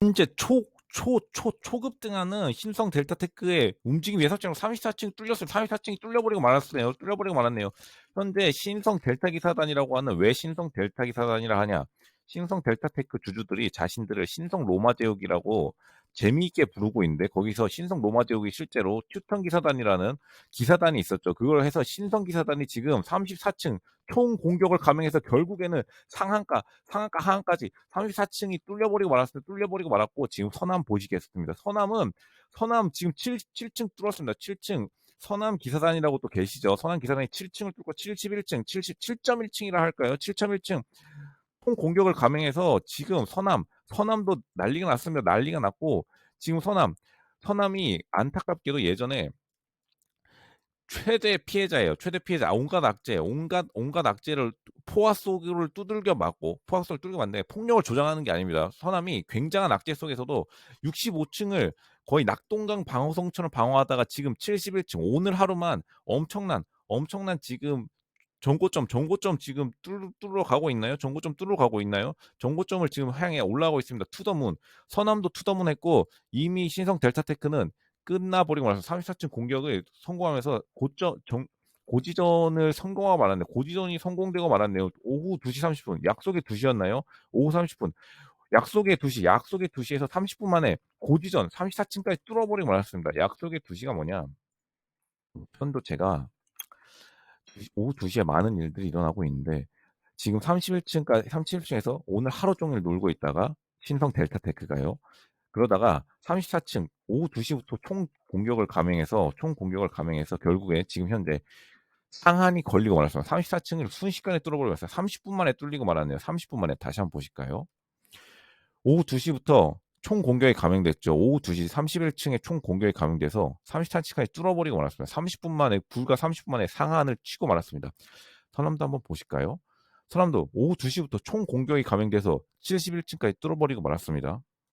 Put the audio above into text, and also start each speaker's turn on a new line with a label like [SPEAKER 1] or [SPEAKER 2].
[SPEAKER 1] 현재 초 초 초 초급 등하는 신성 델타 테크의 움직임 예상치로 34층 뚫렸어요. 34층이 뚫려버리고 말았네요. 뚫려버리고 말았네요. 현재 신성 델타 기사단이라고 하는 왜 신성 델타 기사단이라 하냐? 신성 델타 테크 주주들이 자신들을 신성 로마 제국이라고 재미있게 부르고 있는데 거기서 신성 로마 제국이 실제로 튜턴 기사단이라는 기사단이 있었죠. 그걸 해서 신성 기사단이 지금 34층 총 공격을 감행해서 결국에는 상한가, 상한가 하한까지 34층이 뚫려버리고 말았습니다. 뚫려버리고 말았고 지금 서남 보시겠습니다. 서남은 서남 지금 7, 7층 뚫었습니다. 7층 서남 기사단이라고 또 계시죠. 서남 기사단이 7층을 뚫고 71층, 77.1층이라 할까요? 7.1층 총 공격을 감행해서 지금 서남, 서남도 난리가 났습니다. 난리가 났고 지금 서남, 서남이 안타깝게도 예전에 최대 피해자예요. 최대 피해자. 온갖 악재, 온갖 온갖 악재를 포화 속을 두들겨 맞고 포화 속을 두들겨 맞는데 폭력을 조장하는 게 아닙니다. 서남이 굉장한 악재 속에서도 65층을 거의 낙동강 방어성처럼 방어하다가 지금 71층 오늘 하루만 엄청난 엄청난 지금 정고점 정고점 지금 뚫, 뚫어 가고 있나요? 정고점 뚫어 가고 있나요? 정고점을 지금 향해 올라가고 있습니다. 투더문 서남도 투더문 했고 이미 신성 델타테크는 끝나버리고 나서 34층 공격을 성공하면서 고점 정, 고지전을 성공하고 말았네요. 고지전이 성공되고 말았네요. 오후 2시 30분 약속의 2시였나요? 오후 30분 약속의 2시 약속의 2시에서 30분 만에 고지전 34층까지 뚫어버리고 말았습니다. 약속의 2시가 뭐냐? 편도 제가 오후 2 시에 많은 일들이 일어나고 있는데 지금 31층까지 37층에서 오늘 하루 종일 놀고 있다가 신성 델타테크가요. 그러다가 34층 오후 2 시부터 총 공격을 감행해서 총 공격을 감행해서 결국에 지금 현재 상한이 걸리고 말았습니다. 34층을 순식간에 뚫어버리고 말았어요. 30분 만에 뚫리고 말았네요. 30분 만에 다시 한번 보실까요? 오후 2 시부터 총 공격이 감행됐죠. 오후 2시 31층에 총 공격이 감행돼서 34층까지 뚫어버리고 말았습니다. 30분 만에 불과 30분 만에 상한을 치고 말았습니다. 서남도 한번 보실까요? 서남도 오후 2시부터 총 공격이 감행돼서 71층까지 뚫어버리고 말았습니다.